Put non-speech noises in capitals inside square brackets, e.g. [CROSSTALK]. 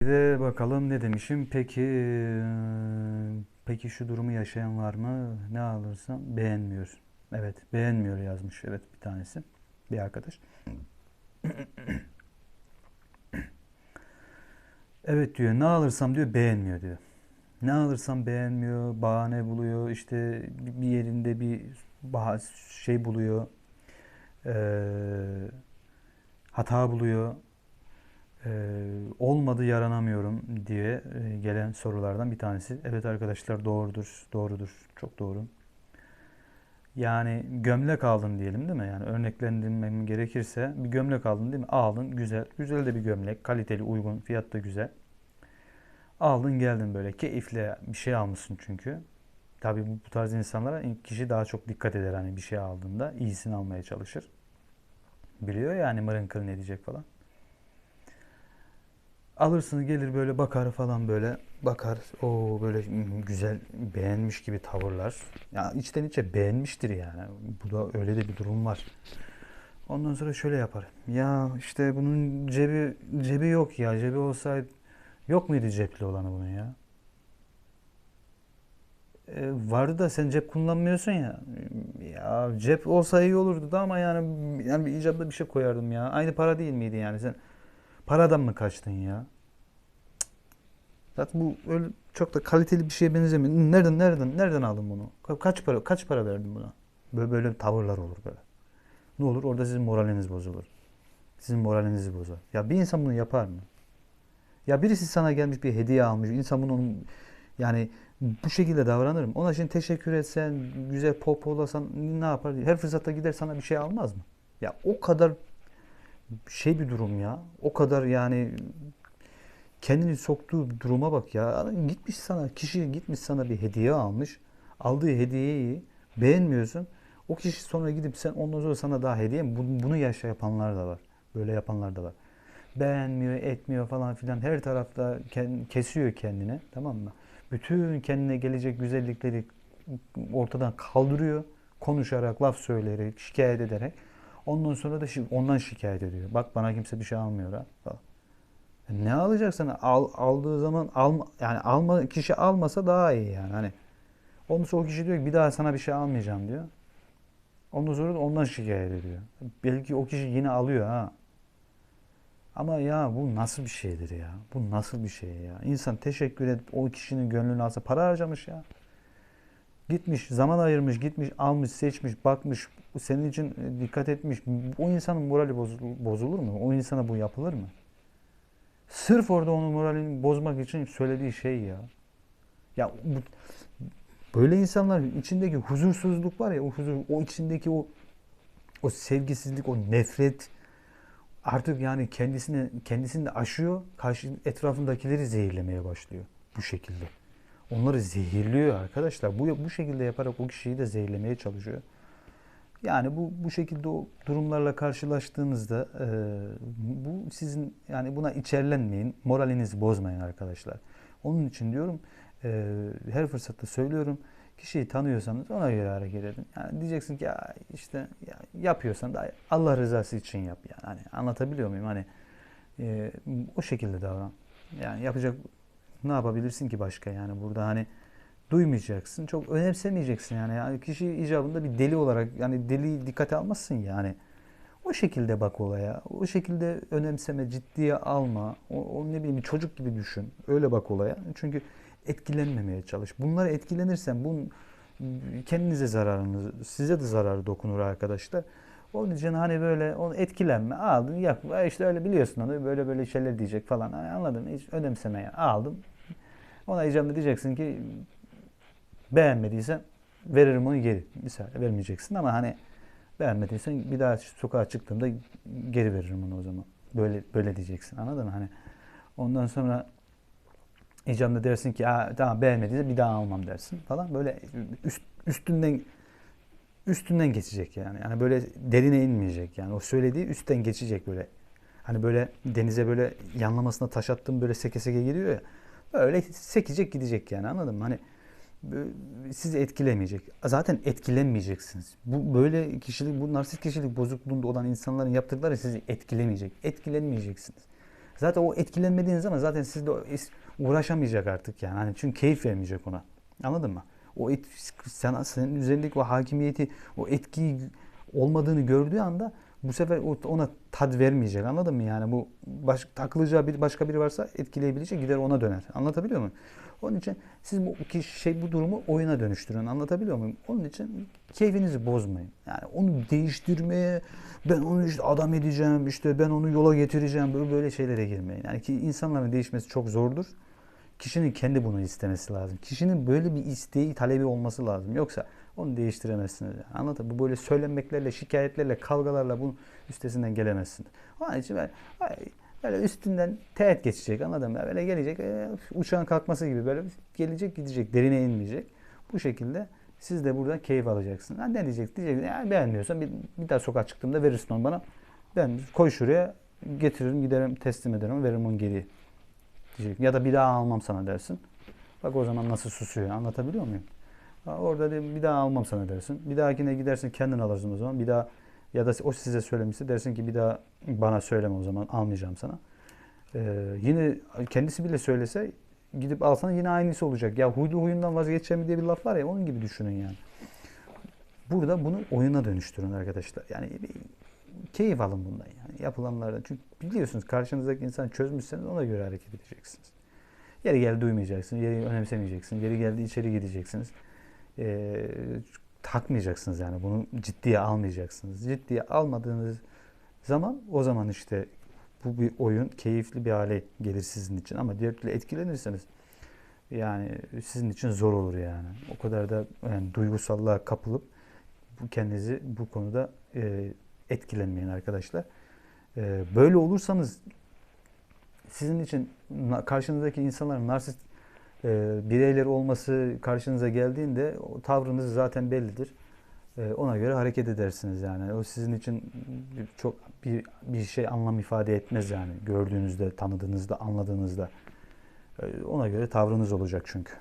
Bir de bakalım ne demişim. Peki peki şu durumu yaşayan var mı? Ne alırsam beğenmiyor. Evet, beğenmiyor yazmış. Evet, bir tanesi. Bir arkadaş. [CLEARS THROAT] Evet diyor. Ne alırsam diyor beğenmiyor diyor. Ne alırsam beğenmiyor, bahane buluyor, işte bir yerinde bir şey buluyor, eee, hata buluyor, olmadı yaranamıyorum diye eee, gelen sorulardan bir tanesi. Evet arkadaşlar doğrudur, doğrudur, çok doğru. Yani gömlek aldın diyelim değil mi? Yani örneklendirmem gerekirse bir gömlek aldın değil mi? Aldın, güzel, güzel de bir gömlek, kaliteli, uygun, fiyat da güzel. Aldın geldin böyle keyifle bir şey almışsın çünkü. Tabii bu, bu tarz insanlara kişi daha çok dikkat eder hani bir şey aldığında iyisini almaya çalışır. Biliyor yani mırın kırın edecek falan. Alırsın gelir böyle bakar falan böyle bakar o böyle "Hmm, güzel beğenmiş gibi tavırlar. Ya içten içe beğenmiştir yani. Bu da öyle de bir durum var. Ondan sonra şöyle yapar. Ya işte bunun cebi cebi yok ya. Cebi olsaydı yok muydu cepli olanı bunun ya? E, vardı da sen cep kullanmıyorsun ya. Ya cep olsa iyi olurdu da ama yani yani bir icabında bir şey koyardım ya. Aynı para değil miydi yani sen paradan mı kaçtın ya? Zaten bu öyle çok da kaliteli bir şeye benzemiyor. Nereden nereden nereden aldın bunu? Ka- Kaç para kaç para verdin buna? Böyle böyle tavırlar olur böyle. Ne olur? Orada sizin moraliniz bozulur. Sizin moralinizi bozar. Ya bir insan bunu yapar mı? Ya birisi sana gelmiş bir hediye almış. İnsan bunu onun yani bu şekilde davranır mı? Ona şimdi teşekkür etsen, güzel pohpohlasan ne yapar? Her fırsatta gider sana bir şey almaz mı? Ya o kadar şey bir durum ya. O kadar yani kendini soktuğu duruma bak ya. Gitmiş sana, kişi gitmiş sana bir hediye almış. Aldığı hediyeyi beğenmiyorsun. O kişi sonra gidip sen ondan sonra sana daha hediye mi? Bunu, yaşa yapanlar da var. Böyle yapanlar da var. Beğenmiyor, etmiyor falan filan. Her tarafta kesiyor kendini. Tamam mı? Bütün kendine gelecek güzellikleri ortadan kaldırıyor. Konuşarak, laf söyleyerek, şikayet ederek. Ondan sonra da şi- ondan şikayet ediyor. Bak bana kimse bir şey almıyor ha. E Ne alacaksın? Al, aldığı zaman alma, yani alma kişi almasa daha iyi yani. Hani ondan sonra o kişi diyor ki bir daha sana bir şey almayacağım diyor. Ondan sonra da ondan şikayet ediyor. Belki o kişi yine alıyor ha. Ama ya bu nasıl bir şeydir ya? Bu nasıl bir şey ya? İnsan teşekkür edip o kişinin gönlünü alsa para harcamış ya. Gitmiş, zaman ayırmış, gitmiş, almış, seçmiş, bakmış, senin için e, dikkat etmiş. O insanın morali bozul- bozulur mu? O insana bu yapılır mı? Sırf orada onun moralini bozmak için söylediği şey ya. Ya bu, böyle insanların içindeki huzursuzluk var ya, o huzur, o içindeki o o sevgisizlik, o nefret artık yani kendisini kendisini de aşıyor, karşı etrafındakileri zehirlemeye başlıyor bu şekilde. Onları zehirliyor arkadaşlar. Bu bu şekilde yaparak o kişiyi de zehirlemeye çalışıyor. Yani bu bu şekilde o durumlarla karşılaştığınızda e, bu sizin yani buna içerlenmeyin, moralinizi bozmayın arkadaşlar. Onun için diyorum e, her fırsatta söylüyorum. Kişiyi tanıyorsanız ona göre hareket edin. Yani diyeceksin ki ya işte ya yapıyorsan da Allah rızası için yap yani. Hani anlatabiliyor muyum? Hani e, o şekilde davran. Yani yapacak ne yapabilirsin ki başka yani burada hani duymayacaksın. Çok önemsemeyeceksin yani. yani kişi icabında bir deli olarak yani deli dikkate almazsın yani. O şekilde bak olaya. O şekilde önemseme, ciddiye alma. O, o ne bileyim çocuk gibi düşün. Öyle bak olaya. Çünkü etkilenmemeye çalış. Bunlara etkilenirsen bunun kendinize zararınız, size de zararı dokunur arkadaşlar. Onun için hani böyle onu etkilenme. Aldın yak. işte öyle biliyorsun onu. Böyle böyle şeyler diyecek falan. Hani anladın mı? Hiç önemseme yani. Aldım. Ona icabında diyeceksin ki beğenmediysen veririm onu geri. Misal vermeyeceksin ama hani beğenmediysen bir daha sokağa çıktığımda geri veririm onu o zaman. Böyle böyle diyeceksin. Anladın mı? Hani ondan sonra icabında dersin ki tamam beğenmediyse bir daha almam dersin falan. Böyle üst, üstünden üstünden geçecek yani. Yani böyle derine inmeyecek yani. O söylediği üstten geçecek böyle. Hani böyle denize böyle yanlamasına taş attım böyle seke seke gidiyor ya. Böyle sekecek gidecek yani anladın mı? Hani sizi etkilemeyecek. Zaten etkilenmeyeceksiniz. Bu böyle kişilik, bu narsist kişilik bozukluğunda olan insanların yaptıkları sizi etkilemeyecek. Etkilenmeyeceksiniz. Zaten o etkilenmediğiniz zaman zaten is- uğraşamayacak artık yani. Hani çünkü keyif vermeyecek ona. Anladın mı? O et, sen, senin üzerindeki o hakimiyeti, o etkiyi olmadığını gördüğü anda bu sefer ona tad vermeyecek. Anladın mı? Yani bu baş, takılacağı bir başka biri varsa etkileyebilecek gider ona döner. Anlatabiliyor muyum? Onun için siz bu ki şey bu durumu oyuna dönüştürün. Anlatabiliyor muyum? Onun için keyfinizi bozmayın. Yani onu değiştirmeye ben onu işte adam edeceğim, işte ben onu yola getireceğim böyle böyle şeylere girmeyin. Yani ki insanların değişmesi çok zordur. Kişinin kendi bunu istemesi lazım. Kişinin böyle bir isteği, talebi olması lazım. Yoksa onu değiştiremezsiniz. Yani. Anladın? Bu böyle söylenmeklerle, şikayetlerle, kavgalarla bunun üstesinden gelemezsiniz. Onun için ben böyle üstünden teğet geçecek anladın mı? Böyle gelecek e, uçağın kalkması gibi böyle gelecek gidecek derine inmeyecek. Bu şekilde siz de buradan keyif alacaksınız. Ha, ne diyecek? Diyecek ya beğenmiyorsan bir, bir daha sokağa çıktığımda verirsin onu bana. Ben koy şuraya getiririm giderim teslim ederim veririm onu geriye diyecek. Ya da bir daha almam sana dersin. Bak o zaman nasıl susuyor anlatabiliyor muyum? Orada de bir daha almam sana dersin. Bir dahakine gidersin kendin alırsın o zaman. Bir daha ya da o size söylemişse dersin ki bir daha bana söyleme o zaman almayacağım sana. Ee, yine kendisi bile söylese gidip alsan yine aynısı olacak. Ya huylu huyundan vazgeçeceğim diye bir laf var ya onun gibi düşünün yani. Burada bunu oyuna dönüştürün arkadaşlar. Yani keyif alın bundan yani yapılanlardan. Çünkü biliyorsunuz karşınızdaki insan çözmüşseniz ona göre hareket edeceksiniz. Yeri geldi duymayacaksınız, yeri önemsemeyeceksiniz, yeri geldi içeri gideceksiniz. Ee, takmayacaksınız yani bunu ciddiye almayacaksınız. Ciddiye almadığınız zaman o zaman işte bu bir oyun keyifli bir hale gelir sizin için ama diğer türlü etkilenirseniz yani sizin için zor olur yani. O kadar da yani duygusallığa kapılıp kendinizi bu konuda e, etkilenmeyin arkadaşlar. E, böyle olursanız sizin için karşınızdaki insanların narsist e, bireyler olması karşınıza geldiğinde o tavrınız zaten bellidir. E, ona göre hareket edersiniz yani. O sizin için bir- çok bir, bir şey anlam ifade etmez yani. Gördüğünüzde, tanıdığınızda, anladığınızda. E, ona göre tavrınız olacak çünkü.